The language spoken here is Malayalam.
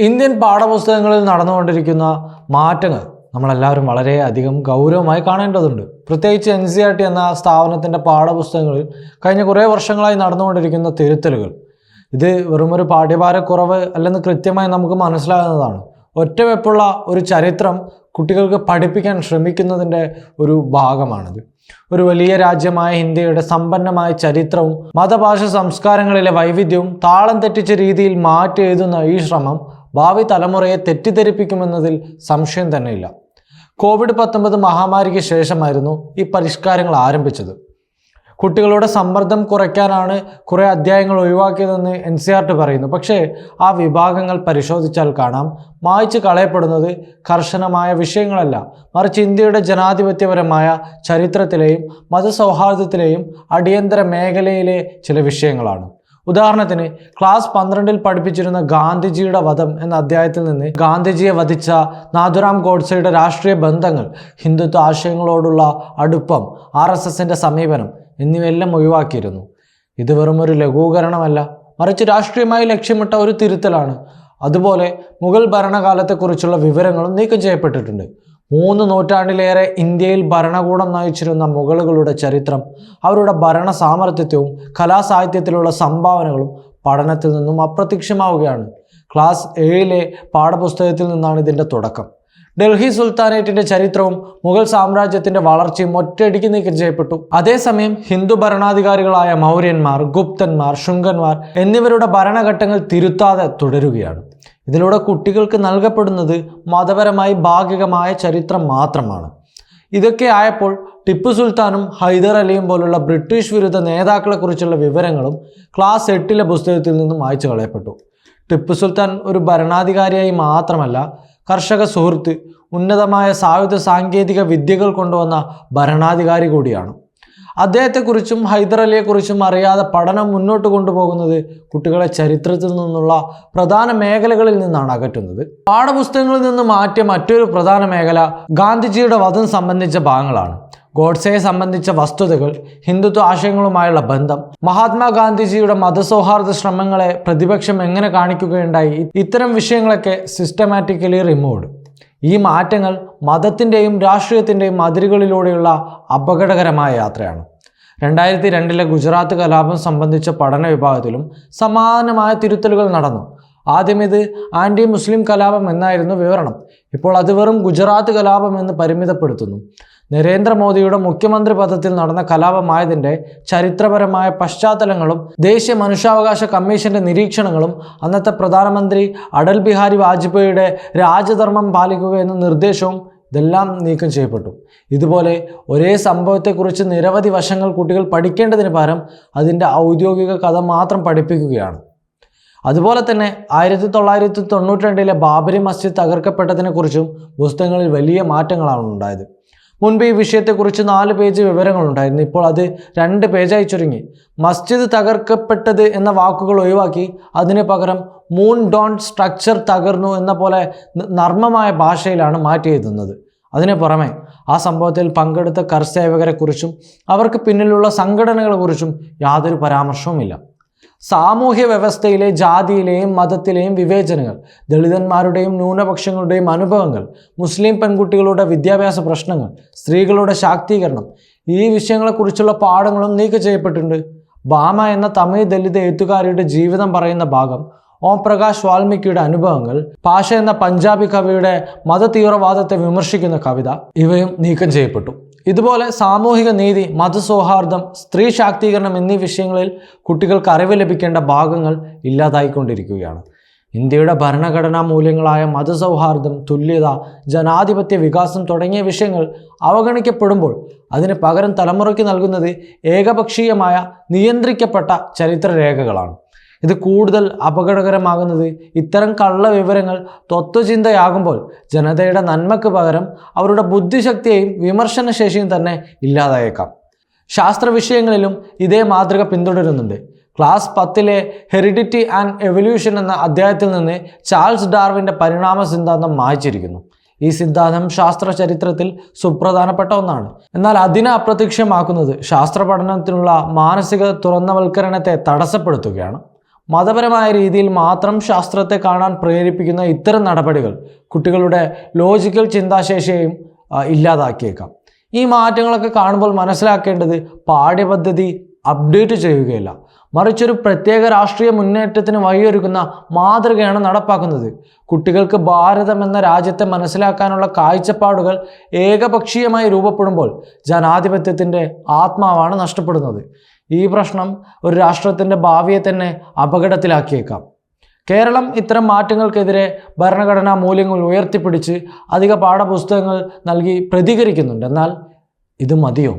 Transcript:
ഇന്ത്യൻ പാഠപുസ്തകങ്ങളിൽ നടന്നുകൊണ്ടിരിക്കുന്ന മാറ്റങ്ങൾ നമ്മളെല്ലാവരും വളരെ അധികം ഗൗരവമായി കാണേണ്ടതുണ്ട്. പ്രത്യേകിച്ച് എൻ സി ആർ ടി എന്ന സ്ഥാപനത്തിന്റെ പാഠപുസ്തകങ്ങളിൽ കഴിഞ്ഞ കുറേ വർഷങ്ങളായി നടന്നുകൊണ്ടിരിക്കുന്ന തിരുത്തലുകൾ. ഇത് വെറുമൊരു പാഠ്യഭാരക്കുറവ് അല്ലെന്ന് കൃത്യമായി നമുക്ക് മനസ്സിലാകുന്നതാണ്. ഒറ്റവെപ്പുള്ള ഒരു ചരിത്രം കുട്ടികൾക്ക് പഠിപ്പിക്കാൻ ശ്രമിക്കുന്നതിന്റെ ഒരു ഭാഗമാണിത്. ഒരു വലിയ രാജ്യമായ ഇന്ത്യയുടെ സമ്പന്നമായ ചരിത്രവും മതഭാഷ സംസ്കാരങ്ങളിലെ വൈവിധ്യവും താളം തെറ്റിച്ച രീതിയിൽ മാറ്റി എഴുതുന്ന ഈ ശ്രമം ഭാവി തലമുറയെ തെറ്റിദ്ധരിപ്പിക്കുമെന്നതിൽ സംശയം തന്നെയില്ല. കോവിഡ് പത്തൊമ്പത് മഹാമാരിക്ക് ശേഷമായിരുന്നു ഈ പരിഷ്കാരങ്ങൾ ആരംഭിച്ചത്. കുട്ടികളുടെ സമ്മർദ്ദം കുറയ്ക്കാനാണ് കുറേ അധ്യായങ്ങൾ ഒഴിവാക്കിയതെന്ന് എൻ സി ആർ ടി പറയുന്നു. പക്ഷേ ആ വിഭാഗങ്ങൾ പരിശോധിച്ചാൽ കാണാം. മായ്ച്ചു കളയപ്പെടുന്നത് കർശനമായ വിഷയങ്ങളല്ല. മറിച്ച് ഇന്ത്യയുടെ ജനാധിപത്യപരമായ ചരിത്രത്തിലെയും മതസൗഹാർദ്ദത്തിലെയും അടിയന്തര മേഖലയിലെ ചില വിഷയങ്ങളാണ്. ഉദാഹരണത്തിന് ക്ലാസ് പന്ത്രണ്ടിൽ പഠിപ്പിച്ചിരുന്ന ഗാന്ധിജിയുടെ വധം എന്ന അധ്യായത്തിൽ നിന്ന് ഗാന്ധിജിയെ വധിച്ച നാഥുറാം ഗോഡ്സെയുടെ രാഷ്ട്രീയ ബന്ധങ്ങൾ ഹിന്ദുത്വ ആശയങ്ങളോടുള്ള അടുപ്പം ആർ എസ് എസിന്റെ സമീപനം എന്നിവയെല്ലാം ഒഴിവാക്കിയിരുന്നു. ഇത് വെറും ഒരു ലഘൂകരണമല്ല മറിച്ച് രാഷ്ട്രീയമായി ലക്ഷ്യമിട്ട ഒരു തിരുത്തലാണ്. അതുപോലെ മുഗൾ ഭരണകാലത്തെക്കുറിച്ചുള്ള വിവരങ്ങളും നീക്കം ചെയ്യപ്പെട്ടിട്ടുണ്ട്. മൂന്ന് നൂറ്റാണ്ടിലേറെ ഇന്ത്യയിൽ ഭരണകൂടം നയിച്ചിരുന്ന മുഗളുകളുടെ ചരിത്രം അവരുടെ ഭരണ സാമർത്ഥ്യവും കലാസാഹിത്യത്തിലുള്ള സംഭാവനകളും പഠനത്തിൽ നിന്നും അപ്രത്യക്ഷമാവുകയാണ്. ക്ലാസ് ഏഴിലെ പാഠപുസ്തകത്തിൽ നിന്നാണ് ഇതിന്റെ തുടക്കം. ഡൽഹി സുൽത്താനേറ്റിന്റെ ചരിത്രവും മുഗൾ സാമ്രാജ്യത്തിന്റെ വളർച്ചയും ഒറ്റയടിക്ക് നീക്കം ചെയ്യപ്പെട്ടു. അതേസമയം ഹിന്ദു ഭരണാധികാരികളായ മൗര്യന്മാർ ഗുപ്തന്മാർ ശുങ്കന്മാർ എന്നിവരുടെ ഭരണഘട്ടങ്ങൾ തിരുത്താതെ തുടരുകയാണ്. ഇതിലൂടെ കുട്ടികൾക്ക് നൽകപ്പെടുന്നത് മതപരമായി ഭാഗികമായ ചരിത്രം മാത്രമാണ്. ഇതൊക്കെ ആയപ്പോൾ ടിപ്പു സുൽത്താനും ഹൈദർ അലിയും പോലുള്ള ബ്രിട്ടീഷ് വിരുദ്ധ നേതാക്കളെക്കുറിച്ചുള്ള വിവരങ്ങളും ക്ലാസ് എട്ടിലെ പുസ്തകത്തിൽ നിന്നും വായിച്ചു കളയപ്പെട്ടു. ടിപ്പു സുൽത്താൻ ഒരു ഭരണാധികാരിയായി മാത്രമല്ല കർഷക സുഹൃത്ത് ഉന്നതമായ സായുധ സാങ്കേതിക വിദ്യകൾ കൊണ്ടുവന്ന ഭരണാധികാരി കൂടിയാണ്. അദ്ദേഹത്തെക്കുറിച്ചും ഹൈദർ അലിയെക്കുറിച്ചും അറിയാതെ പഠനം മുന്നോട്ട് കൊണ്ടുപോകുന്നത് കുട്ടികളെ ചരിത്രത്തിൽ നിന്നുള്ള പ്രധാന മേഖലകളിൽ നിന്നാണ് അകറ്റുന്നത്. പാഠപുസ്തകങ്ങളിൽ നിന്ന് മാറ്റിയ മറ്റൊരു പ്രധാന മേഖല ഗാന്ധിജിയുടെ വധം സംബന്ധിച്ച ഭാഗങ്ങളാണ്. ഗോഡ്സയെ സംബന്ധിച്ച വസ്തുതകൾ ഹിന്ദുത്വ ആശയങ്ങളുമായുള്ള ബന്ധം മഹാത്മാഗാന്ധിജിയുടെ മതസൗഹാർദ്ദ ശ്രമങ്ങളെ പ്രതിപക്ഷം എങ്ങനെ കാണിക്കുകയുണ്ടായി ഇത്തരം വിഷയങ്ങളൊക്കെ സിസ്റ്റമാറ്റിക്കലി റിമൂവ്ഡ് ഈ മാറ്റങ്ങൾ മതത്തിന്റെയും രാഷ്ട്രീയത്തിന്റെയും അതിരുകളിലൂടെയുള്ള അപകടകരമായ യാത്രയാണ്. രണ്ടായിരത്തി രണ്ടിലെ ഗുജറാത്ത് കലാപം സംബന്ധിച്ച പഠന വിഭാഗത്തിലും സമാനമായ തിരുത്തലുകൾ നടന്നു. ആദ്യം ഇത് ആന്റി മുസ്ലിം കലാപം എന്നായിരുന്നു വിവരണം. ഇപ്പോൾ അത് വെറും ഗുജറാത്ത് കലാപം എന്ന് പരിമിതപ്പെടുത്തുന്നു. നരേന്ദ്രമോദിയുടെ മുഖ്യമന്ത്രി പദത്തിൽ നടന്ന കലാപമായതിന്റെ ചരിത്രപരമായ പശ്ചാത്തലങ്ങളും ദേശീയ മനുഷ്യാവകാശ കമ്മീഷന്റെ നിരീക്ഷണങ്ങളും അന്നത്തെ പ്രധാനമന്ത്രി അടൽ ബിഹാരി വാജ്പേയിയുടെ രാജധർമ്മം പാലിക്കുക എന്ന നിർദ്ദേശവും ഇതെല്ലാം നീക്കം ചെയ്യപ്പെട്ടു. ഇതുപോലെ ഒരേ സംഭവത്തെക്കുറിച്ച് നിരവധി വശങ്ങൾ കുട്ടികൾ പഠിക്കേണ്ടതിന് പകരം അതിന്റെ ഔദ്യോഗിക കഥ മാത്രം പഠിപ്പിക്കുകയാണ്. അതുപോലെ തന്നെ ആയിരത്തി തൊള്ളായിരത്തി തൊണ്ണൂറ്റി രണ്ടിലെ ബാബരി മസ്ജിദ് തകർക്കപ്പെട്ടതിനെക്കുറിച്ചും പുസ്തകങ്ങളിൽ വലിയ മാറ്റങ്ങളാണ് ഉണ്ടായത്. മുൻപ് ഈ വിഷയത്തെക്കുറിച്ച് നാല് പേജ് വിവരങ്ങളുണ്ടായിരുന്നു. ഇപ്പോൾ അത് രണ്ട് പേജായി ചുരുങ്ങി. മസ്ജിദ് തകർക്കപ്പെട്ടത് എന്ന വാക്കുകൾ ഒഴിവാക്കി അതിന് പകരം മൂൺ ഡോൺ സ്ട്രക്ചർ തകർന്നു എന്ന പോലെ നർമ്മമായ ഭാഷയിലാണ് മാറ്റി എഴുതുന്നത്. അതിന് പുറമെ ആ സംഭവത്തിൽ പങ്കെടുത്ത കർസേവകരെക്കുറിച്ചും അവർക്ക് പിന്നിലുള്ള സംഘടനകളെക്കുറിച്ചും യാതൊരു പരാമർശവുമില്ല. സാമൂഹ്യ വ്യവസ്ഥയിലെ ജാതിയിലെയും മതത്തിലെയും വിവേചനങ്ങൾ ദളിതന്മാരുടെയും ന്യൂനപക്ഷങ്ങളുടെയും അനുഭവങ്ങൾ മുസ്ലിം പെൺകുട്ടികളുടെ വിദ്യാഭ്യാസ പ്രശ്നങ്ങൾ സ്ത്രീകളുടെ ശാക്തീകരണം ഈ വിഷയങ്ങളെക്കുറിച്ചുള്ള പാഠങ്ങളും നീക്കം ചെയ്യപ്പെട്ടിട്ടുണ്ട്. ബാമ എന്ന തമിഴ് ദളിത് എഴുത്തുകാരിയുടെ ജീവിതം പറയുന്ന ഭാഗം ഓം പ്രകാശ് വാൽമീകിയുടെ അനുഭവങ്ങൾ പാഷ എന്ന പഞ്ചാബി കവിയുടെ മതതീവ്രവാദത്തെ വിമർശിക്കുന്ന കവിത ഇവയും നീക്കം ചെയ്യപ്പെട്ടു. ഇതുപോലെ സാമൂഹിക നീതി മതസൗഹാർദ്ദം സ്ത്രീ ശാക്തീകരണം എന്നീ വിഷയങ്ങളിൽ കുട്ടികൾക്ക് അറിവ് ലഭിക്കേണ്ട ഭാഗങ്ങൾ ഇല്ലാതായിക്കൊണ്ടിരിക്കുകയാണ്. ഇന്ത്യയുടെ ഭരണഘടനാ മൂല്യങ്ങളായ മതസൗഹാർദ്ദം തുല്യത ജനാധിപത്യ വികാസം തുടങ്ങിയ വിഷയങ്ങൾ അവഗണിക്കപ്പെടുമ്പോൾ അതിന് പകരം തലമുറയ്ക്ക് നൽകുന്നത് ഏകപക്ഷീയമായ നിയന്ത്രിക്കപ്പെട്ട ചരിത്രരേഖകളാണ്. ഇത് കൂടുതൽ അപകടകരമാകുന്നത് ഇത്തരം കള്ള വിവരങ്ങൾ തത്വചിന്തയാകുമ്പോൾ ജനതയുടെ നന്മയ്ക്ക് പകരം അവരുടെ ബുദ്ധിശക്തിയെയും വിമർശനശേഷിയും തന്നെ ഇല്ലാതായേക്കാം. ശാസ്ത്ര വിഷയങ്ങളിലും ഇതേ മാതൃക പിന്തുടരുന്നുണ്ട്. ക്ലാസ് പത്തിലെ ഹെറിഡിറ്റി ആൻഡ് എവല്യൂഷൻ എന്ന അധ്യായത്തിൽ നിന്ന് ചാൾസ് ഡാർവിന്റെ പരിണാമ സിദ്ധാന്തം മായ്ച്ചിരിക്കുന്നു. ഈ സിദ്ധാന്തം ശാസ്ത്ര ചരിത്രത്തിൽ സുപ്രധാനപ്പെട്ട ഒന്നാണ്. എന്നാൽ അതിനെ അപ്രത്യക്ഷമാക്കുന്നത് ശാസ്ത്ര പഠനത്തിനുള്ള മാനസിക തുറന്നവൽക്കരണത്തെ തടസ്സപ്പെടുത്തുകയാണ്. മതപരമായ രീതിയിൽ മാത്രം ശാസ്ത്രത്തെ കാണാൻ പ്രേരിപ്പിക്കുന്ന ഇത്തരം നടപടികൾ കുട്ടികളുടെ ലോജിക്കൽ ചിന്താശേഷിയെയും ഇല്ലാതാക്കിയേക്കാം. ഈ മാറ്റങ്ങളൊക്കെ കാണുമ്പോൾ മനസ്സിലാക്കേണ്ടത് പാഠ്യപദ്ധതി അപ്ഡേറ്റ് ചെയ്യുകയില്ല. മറിച്ചൊരു പ്രത്യേക രാഷ്ട്രീയ മുന്നേറ്റത്തിന് വഴിയൊരുക്കുന്ന മാതൃകയാണ് നടപ്പാക്കുന്നത്. കുട്ടികൾക്ക് ഭാരതം എന്ന രാജ്യത്തെ മനസ്സിലാക്കാനുള്ള കാഴ്ചപ്പാടുകൾ ഏകപക്ഷീയമായി രൂപപ്പെടുമ്പോൾ ജനാധിപത്യത്തിന്റെ ആത്മാവാണ് നഷ്ടപ്പെടുന്നത്. ഈ പ്രശ്നം ഒരു രാഷ്ട്രത്തിന്റെ ഭാവിയെ തന്നെ അപകടത്തിലാക്കിയേക്കാം. കേരളം ഇത്തരം മാറ്റങ്ങൾക്കെതിരെ ഭരണഘടനാ മൂല്യങ്ങൾ ഉയർത്തിപ്പിടിച്ച് അധിക പാഠപുസ്തകങ്ങൾ നൽകി പ്രതികരിക്കുന്നുണ്ട്. എന്നാൽ ഇത് മതിയോ.